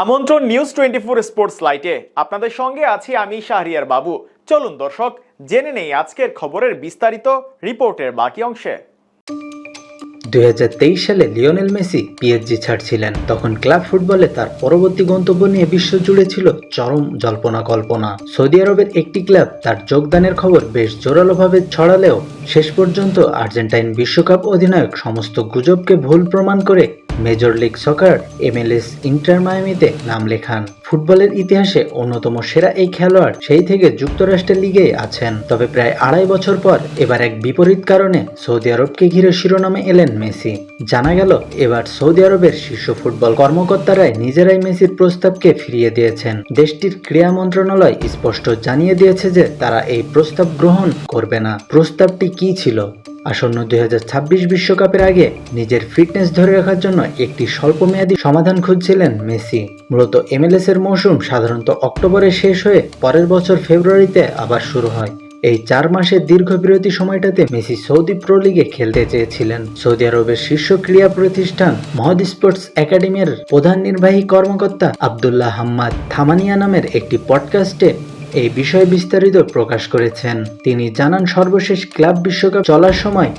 আমন্ত্রণ news twenty four sports লাইটে আপনাদের সঙ্গে আছি আমি শাহরিয়ার বাবু। চলুন দর্শক, জেনে নেই আজকের খবরের বিস্তারিত রিপোর্টের বাকি অংশে। দু হাজার তেইশ সালে লিওনেল মেসি পিএসজি ছাড়ছিলেন। তখন ক্লাব ফুটবলে তার পরবর্তী গন্তব্য নিয়ে বিশ্ব জুড়ে ছিল চরম জল্পনা কল্পনা। সৌদি আরবের একটি ক্লাব তার যোগদানের খবর বেশ জোরালোভাবে ছড়ালেও শেষ পর্যন্ত আর্জেন্টাইন বিশ্বকাপ অধিনায়ক সমস্ত গুজবকে ভুল প্রমাণ করে major league soccer, MLS Inter মায়ামিতে নাম লেখান। ফুটবলের ইতিহাসে অন্যতম সেরা এই খেলোয়াড় সেই থেকে যুক্তরাষ্ট্রের লিগে আছেন। তবে প্রায় আড়াই বছর পর এবার এক বিপরীত কারণে সৌদি আরবকে ঘিরে শিরোনামে এলেন মেসি। জানা গেল, এবার সৌদি আরবের শীর্ষ ফুটবল কর্মকর্তারাই নিজেরাই মেসির প্রস্তাবকে ফিরিয়ে দিয়েছেন। দেশটির ক্রীড়া মন্ত্রণালয় স্পষ্ট জানিয়ে দিয়েছে যে তারা এই প্রস্তাব গ্রহণ করবে না। প্রস্তাবটি কি ছিল? আসন্ন দুই হাজার ছাব্বিশ বিশ্বকাপের আগে নিজের ফিটনেস ধরে রাখার জন্য একটি স্বল্পমেয়াদী সমাধান খুঁজছিলেন মেসি। মূলত এমএলএস এর মৌসুম সাধারণত অক্টোবরে শেষ হয়ে পরের বছর ফেব্রুয়ারিতে আবার শুরু হয়। এই চার মাসের দীর্ঘ বিরতি সময়টাতে মেসি সৌদি প্রো লিগে খেলতে চেয়েছিলেন। সৌদি আরবের শীর্ষ ক্রীড়া প্রতিষ্ঠান মহদ স্পোর্টস একাডেমির প্রধান নির্বাহী কর্মকর্তা আবদুল্লাহ হাম্মাদ থামানিয়া নামের একটি পডকাস্টে এই বিষয়ে বিস্তারিত প্রকাশ করেছেন। তিনি জানান, সর্বশেষ ক্লাব বিশ্বকাপ চলার সময়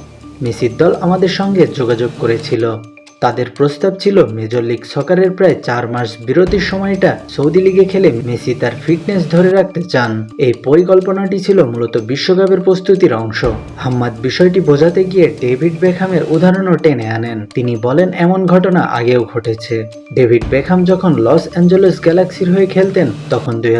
মেসির দল আমাদের সঙ্গে যোগাযোগ করেছিল। তাদের প্রস্তাব ছিল মেজর লিগ সকারের প্রায় চার মাস বিরতির সময়টা সৌদি লিগে খেলে মেসি তার ফিটনেস ধরে রাখতে চান। এই পরিকল্পনাটি ছিল মূলত বিশ্বকাপের প্রস্তুতির অংশ। হাম্মাদ বিষয়টি বোঝাতে গিয়ে ডেভিড বেখামের উদাহরণও টেনে আনেন। তিনি বলেন, এমন ঘটনা আগেও ঘটেছে। ডেভিড বেখাম যখন লস অ্যাঞ্জেলেস গ্যালাক্সির হয়ে খেলতেন, তখন দুই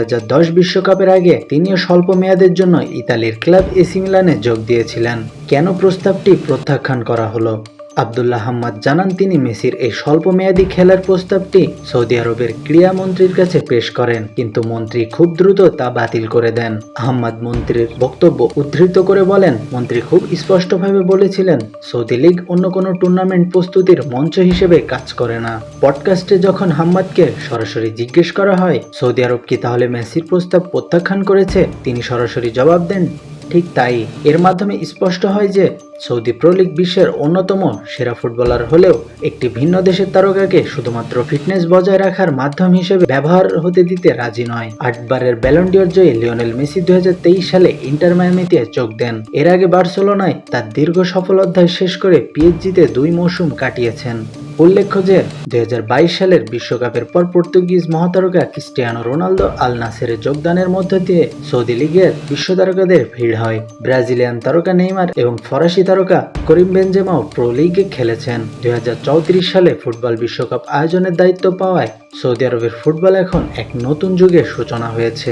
বিশ্বকাপের আগে তিনিও স্বল্প মেয়াদের জন্য ইতালির ক্লাব এসি মিলানে যোগ দিয়েছিলেন। কেন প্রস্তাবটি প্রত্যাখ্যান করা হলো? আবদুল্লাহ হাম্মাদ জানান, তিনি মেসির এই স্বল্প মেয়াদী খেলার প্রস্তাবটি সৌদি আরবের ক্রীড়া মন্ত্রীর কাছে পেশ করেন, কিন্তু মন্ত্রী খুব দ্রুত তা বাতিল করে দেন। আহম্মদ মন্ত্রীর বক্তব্য উদ্ধৃত করে বলেন, মন্ত্রী খুব স্পষ্টভাবে বলেছিলেন, সৌদি লীগ অন্য কোনো টুর্নামেন্ট প্রস্তুতির মঞ্চ হিসেবে কাজ করে না। পডকাস্টে যখন হাম্মাদকে সরাসরি জিজ্ঞেস করা হয়, সৌদি আরব কি তাহলে মেসির প্রস্তাব প্রত্যাখ্যান করেছে, তিনি সরাসরি জবাব দেন ঠিক তাই। এর মাধ্যমে স্পষ্ট হয় যে, সৌদি প্রো বিশ্বের অন্যতম সেরা ফুটবলার হলেও একটি ভিন্ন দেশের তারকাকে শুধুমাত্র ফিটনেস বজায় রাখার মাধ্যম হিসেবে ব্যবহার হতে দিতে রাজি নয়। আটবারের ব্যালন্ডিয়র জয়ী লিওনেল মেসি দুই হাজার তেইশ সালে ইন্টার মায়ামিতে যোগ দেন। এর আগে বার্সেলোনায় তার দীর্ঘ সফল অধ্যায় শেষ করে পিএইচজিতে দুই মৌসুম কাটিয়েছেন। উল্লেখ্য যে দুই হাজার বাইশ সালের বিশ্বকাপের পর পর্তুগিজ মহাতারকা ক্রিস্টিয়ানো রোনালদো আল নাসেরে যোগদানের মধ্য দিয়ে সৌদি লীগের বিশ্ব তারকাদের ভিড় হয়। ব্রাজিলিয়ান তারকা নেইমার এবং ফরাসি তারকা করিম বেনজেমাও প্রো লিগে খেলেছেন। দুই হাজার চৌত্রিশ সালে ফুটবল বিশ্বকাপ আয়োজনের দায়িত্ব পাওয়ায় সৌদি আরবের ফুটবল এখন এক নতুন যুগের সূচনা হয়েছে।